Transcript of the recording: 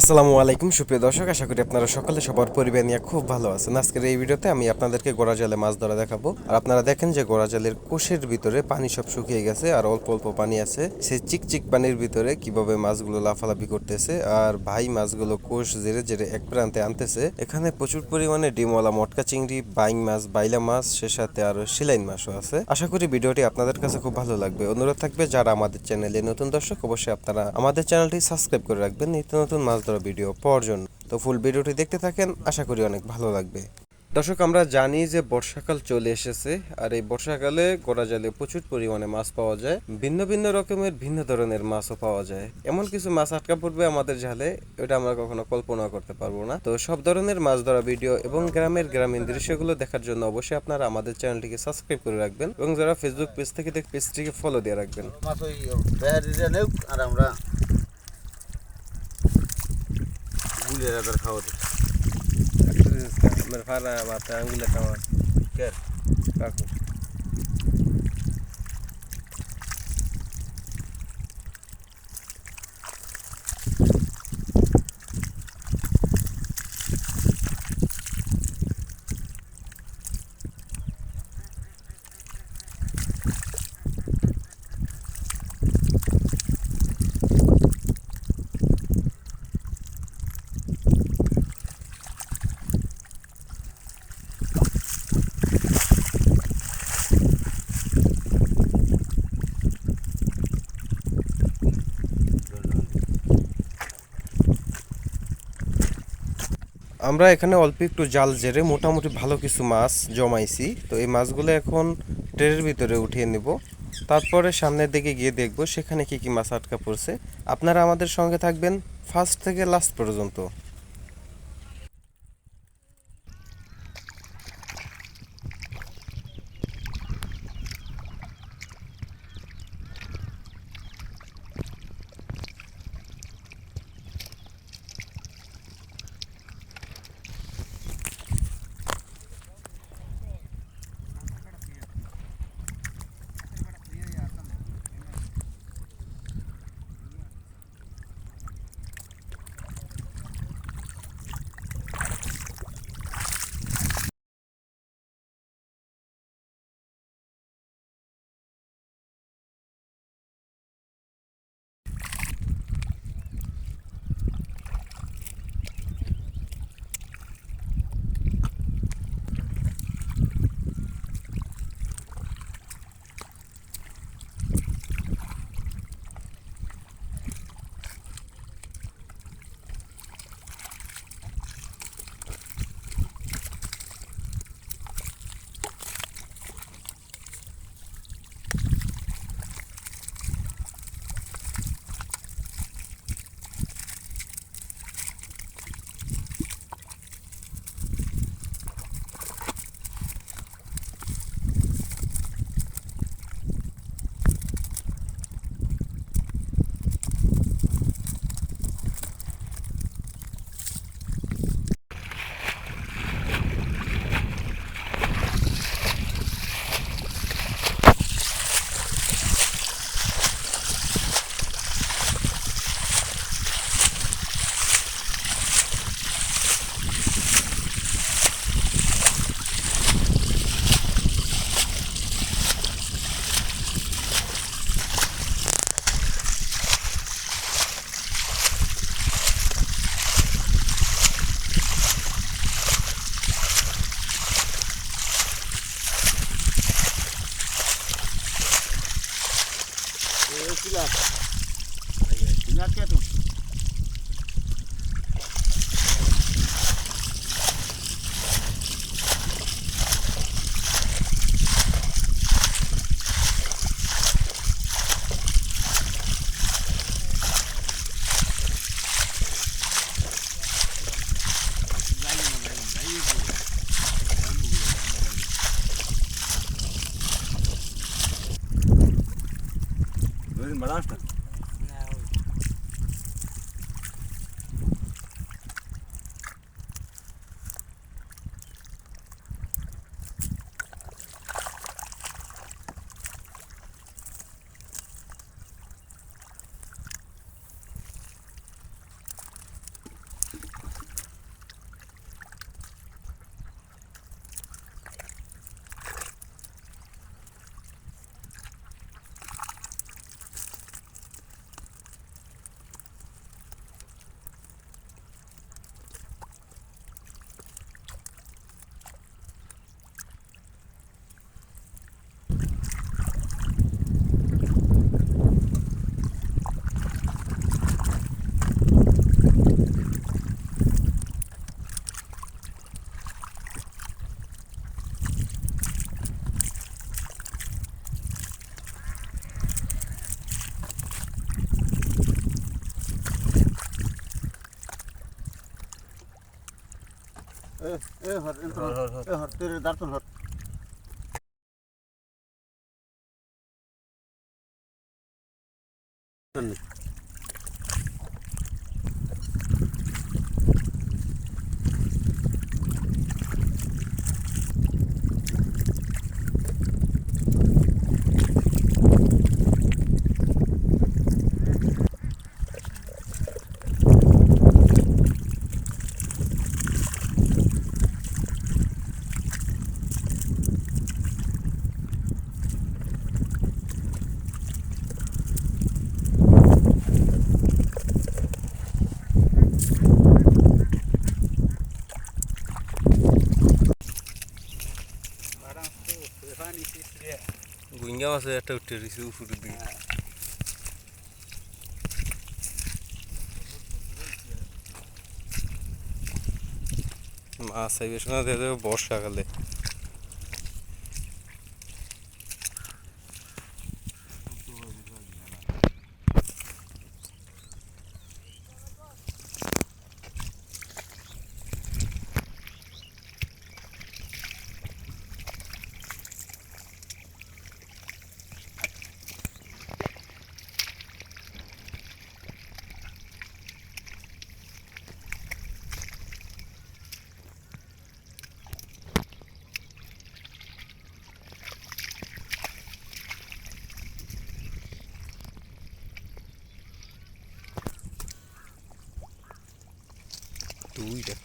আসসালামু আলাইকুম, সুপ্রিয় দর্শক, আশা করি আপনারা সকালে সবার পরিবার নিয়ে খুব ভালো আছেন। আজকের এই ভিডিওতে আমি আপনাদেরকে গোড়া জালে মাছ ধরা দেখাবো। আর আপনারা দেখেন যে গোড়া জালের কোষের ভিতরে পানি সব শুকিয়ে গেছে, আর অল্প অল্প পানি আছে। সেই চিকচিক পানির ভিতরে কীভাবে মাছগুলো লাফালাফি করতেছে, আর ভাই মাছগুলো কোষ জেরে জেরে এক প্রান্তে আনতেছে। এখানে প্রচুর পরিমাণে ডিমওয়ালা, মটকা চিংড়ি, বাইং মাছ, বাইলা মাছ, সে সাথে আরও শিলাইন মাছও আছে। আশা করি ভিডিওটি আপনাদের কাছে খুব ভালো লাগবে। অনুরোধ থাকবে, যারা আমাদের চ্যানেলে নতুন দর্শক, অবশ্যই আপনারা আমাদের চ্যানেলটি সাবস্ক্রাইব করে রাখবেন। নিত্য নতুন মাছ ধরা ভিডিও পাওয়ার জন্য। তো ফুল ভিডিওটি দেখতে থাকেন, আশা করি অনেক ভালো লাগবে। দর্শক, আমরা জানি যে বর্ষাকাল চলে এসেছে, আর এই বর্ষাকালে গোড়া জালে প্রচুর পরিমাণে মাছ পাওয়া যায়। ভিন্ন ভিন্ন রকমের, ভিন্ন ধরনের মাছও পাওয়া যায়। এমন কিছু মাছ আটকা পড়বে আমাদের জালে এটা আমরা কখনো কল্পনা করতে পারব না। তো সব ধরনের মাছ ধরা ভিডিও এবং গ্রামের গ্রামীণ দৃশ্যগুলো দেখার জন্য অবশ্যই আপনারা আমাদের চ্যানেলটিকে সাবস্ক্রাইব করে রাখবেন এবং যারা ফেসবুক পেজ থেকে পেজটিকে ফলো দিয়ে রাখবেন। আর আমরা গুলের আদার খাওয়া দিই আমার ফারা মাথা আঙ্গুলে খাওয়া। কে? কাকু। আমরা এখানে অল্প একটু জাল জেরে মোটামুটি ভালো কিছু মাছ জমাইছি। তো এই মাছগুলো এখন ট্রেনের ভিতরে উঠিয়ে নেব। তারপরে সামনের দিকে গিয়ে দেখব সেখানে কি কি মাছ আটকা পড়ছে। আপনারা আমাদের সঙ্গে থাকবেন ফার্স্ট থেকে লাস্ট পর্যন্ত। Vamos lá, এ এ হর এ হর। তোর দাঁতন হর একটা মাছ আইবে শোনা দিয়ে যাবে বর্ষাকালে। 读一点